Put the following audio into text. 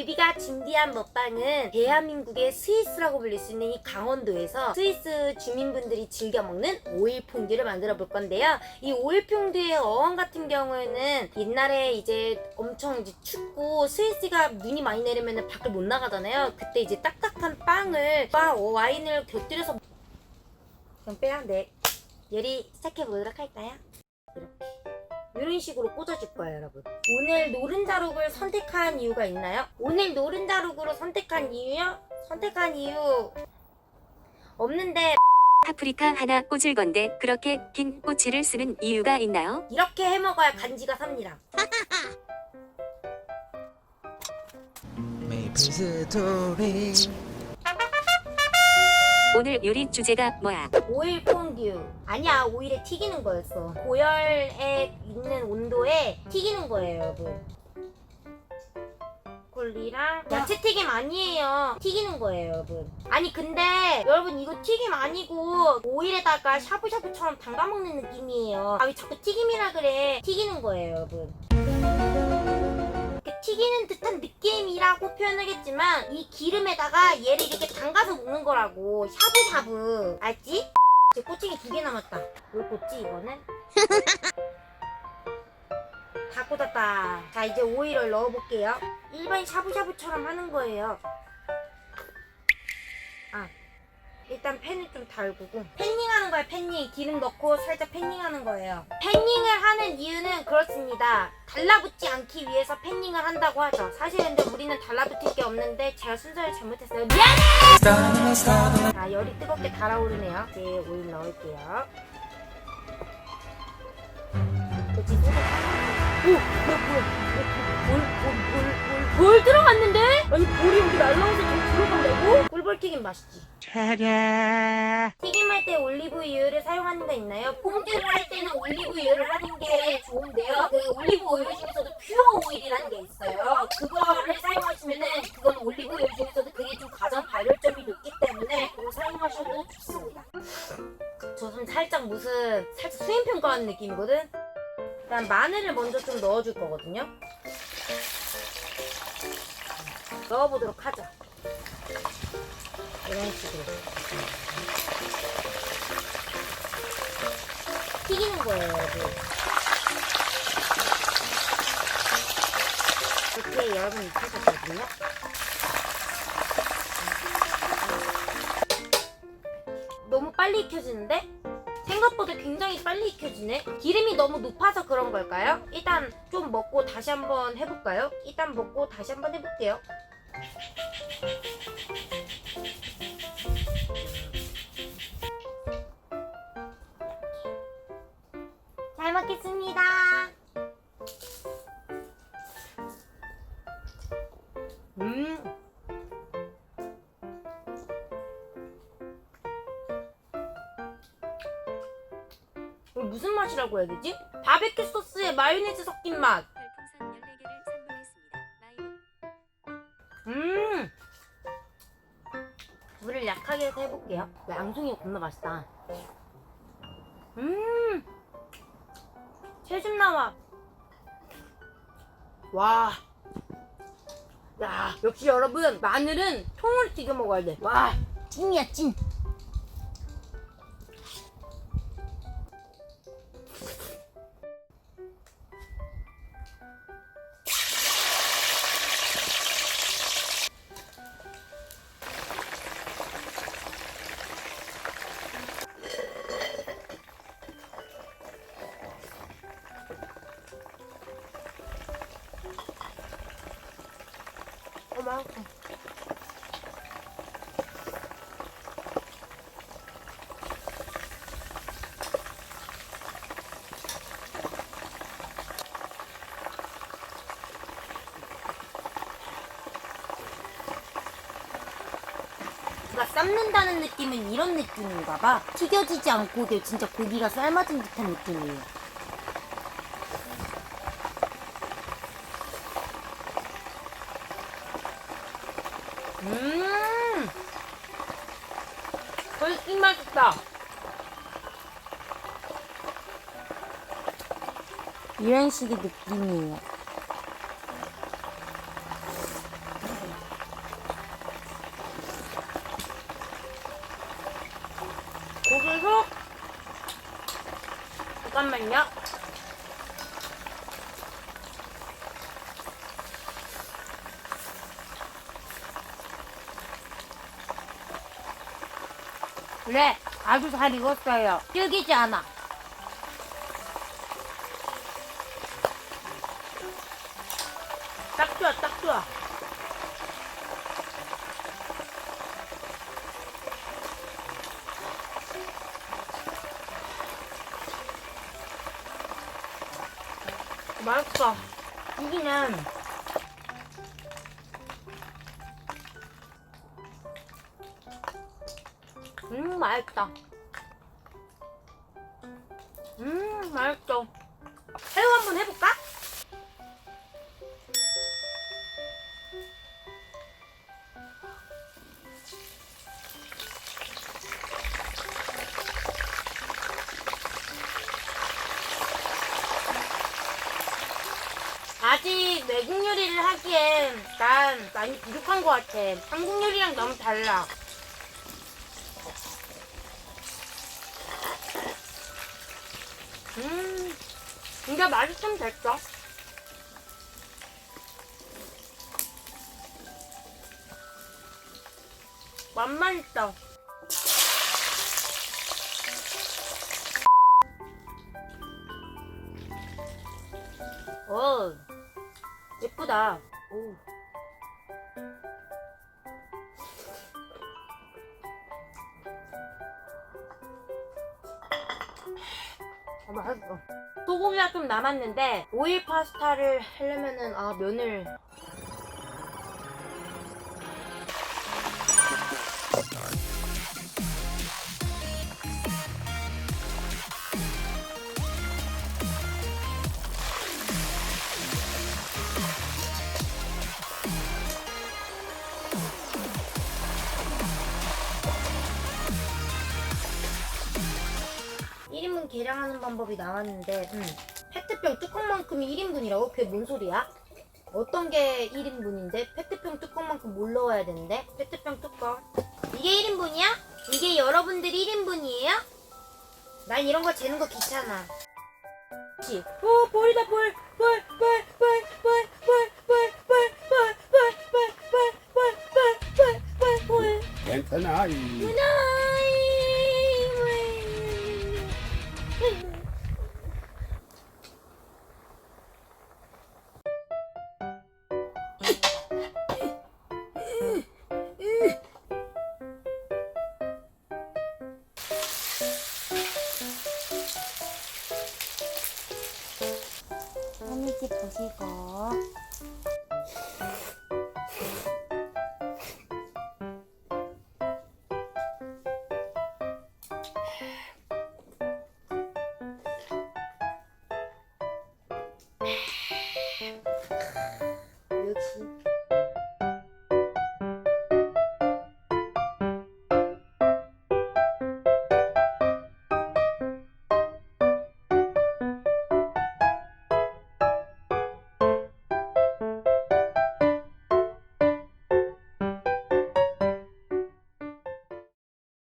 유비가 준비한 먹방은 대한민국의 스위스라고 불릴 수 있는 이 강원도에서 스위스 주민분들이 즐겨 먹는 오일 퐁듀를 만들어 볼 건데요. 이 오일 퐁듀의 어원 같은 경우에는 옛날에 이제 엄청 이제 춥고 스위스가 눈이 많이 내리면 밖을 못 나가잖아요. 그때 이제 딱딱한 빵을 빠 어, 와인을 곁들여서 그럼 빼야 돼. 요리 시작해 보도록 할까요? 이렇게. 이런 식으로 꽂아줄 거예요, 여러분. 오늘 노른자룩을 선택한 이유가 있나요? 오늘 노른자룩으로 선택한 이유요? 선택한 이유 없는데 파프리카 하나 꽂을 건데 그렇게 긴 꼬치를 쓰는 이유가 있나요? 이렇게 해 먹어야 간지가 삽니다. 메이플 스토리 오늘 요리 주제가 뭐야? 오일 퐁듀. 아니야, 오일에 튀기는 거였어. 고열에 있는 온도에 튀기는 거예요, 여러분. 콜리랑 야채 튀김 아니에요. 튀기는 거예요, 여러분. 아니 근데 여러분 이거 튀김 아니고 오일에다가 샤브샤브처럼 담가 먹는 느낌이에요. 아 왜 자꾸 튀김이라 그래? 튀기는 거예요, 여러분. 튀기는 듯한 느낌이라고 표현하겠지만 이 기름에다가 얘를 이렇게 담가서 먹는 거라고. 샤브샤브. 알지? 이제 꼬치기 두 개 남았다. 뭘 꽂지 이거는? 다 꽂았다. 자 이제 오일을 넣어볼게요. 일반 샤브샤브처럼 하는 거예요 일단 팬을 좀 달구고. 팬닝하는 거예요 팬닝. 기름 넣고 살짝 팬닝하는 거예요. 팬닝을 하는 이유는 그렇습니다. 달라붙지 않기 위해서 팬닝을 한다고 하죠. 사실 근데 우리는 달라붙을 게 없는데 제가 순서를 잘못했어요. 미안해! 자 열이 뜨겁게 달아오르네요. 이제 오일 넣을게요. 그치 소금 오 뭐야 뭐야 볼 볼 볼 볼 볼 들어갔는데? 아니 볼이 여기 날라와서 좀 들어간다고? 꿀볼 튀김 맛있지 차례 튀김할 때 올리브유를 사용하는 데 있나요? 퐁듀를 할 때는 올리브유를 하는 게 좋은데요. 그 올리브 오일 중에서도 퓨어 오일이라는 게 있어요. 그거를 사용하시면은 그건 올리브 오일 중에서도 그게 좀 가장 발열점이 높기 때문에 그거 사용하셔도 좋습니다. 저는 살짝 무슨 살짝 수행 평가하는 느낌이거든. 일단 마늘을 먼저 좀 넣어줄 거거든요. 넣어보도록 하죠. 이런 식으로. 튀기는 거예요, 여러분. 이렇게 여러분 익혀졌거든요. 너무 빨리 익혀지는데? 생각보다 굉장히 빨리 익혀지네? 기름이 너무 높아서 그런 걸까요? 일단 좀 먹고 다시 한번 해볼까요? 일단 먹고 다시 한번 해볼게요. 먹겠습니다. 음. 이거 무슨 맛이라고 해야 되지? 바베큐 소스에 마요네즈 섞인 맛. 별풍선 14개를 선물했습니다. 마이오. 음. 약하게 해서 해볼게요. 양송이가 겁나 맛있다. 음. 채즙 나와. 와. 야, 역시 여러분, 마늘은 통으로 튀겨 먹어야 돼. 와, 찐이야, 찐. 어, 맛있어. 뭔가 삶는다는 느낌은 이런 느낌인가 봐. 튀겨지지 않고 진짜 고기가 삶아진 듯한 느낌이에요. 떨어졌다. 이런 식의 느낌이에요. 고수속 잠깐만요. 그래, 아주 잘 익었어요. 질기지 않아. 딱 좋아, 딱 좋아. 맛있어. 이기는 음 맛있다. 음 맛있어. 새우 한번 해볼까? 아직 외국 요리를 하기엔 난 많이 부족한 것 같아. 한국 요리랑 너무 달라. 음, 진짜 맛있으면 됐어. 맛만 있다. 오, 예쁘다. 오. 아, 맛있어. 소고기가 좀 남았는데 오일 파스타를 하려면은 아 면을 하는 방법이 나왔는데 음. 페트병 뚜껑만큼이 1인분이라고? 그게 뭔 소리야? 어떤 게 1인분인데? 페트병 뚜껑만큼 뭘 넣어야 되는데? 페트병 뚜껑 이게 1인분이야? 이게 여러분들 1인분이에요? 난 이런 거 재는 거 귀찮아 그치? 오 볼이다 볼! 볼! 볼! 볼! 볼! 볼! 볼! 볼! 볼! 볼! 볼! 볼! 볼! 볼! 볼! 볼! 볼! 괜찮아. 이 한입씩 Yeah.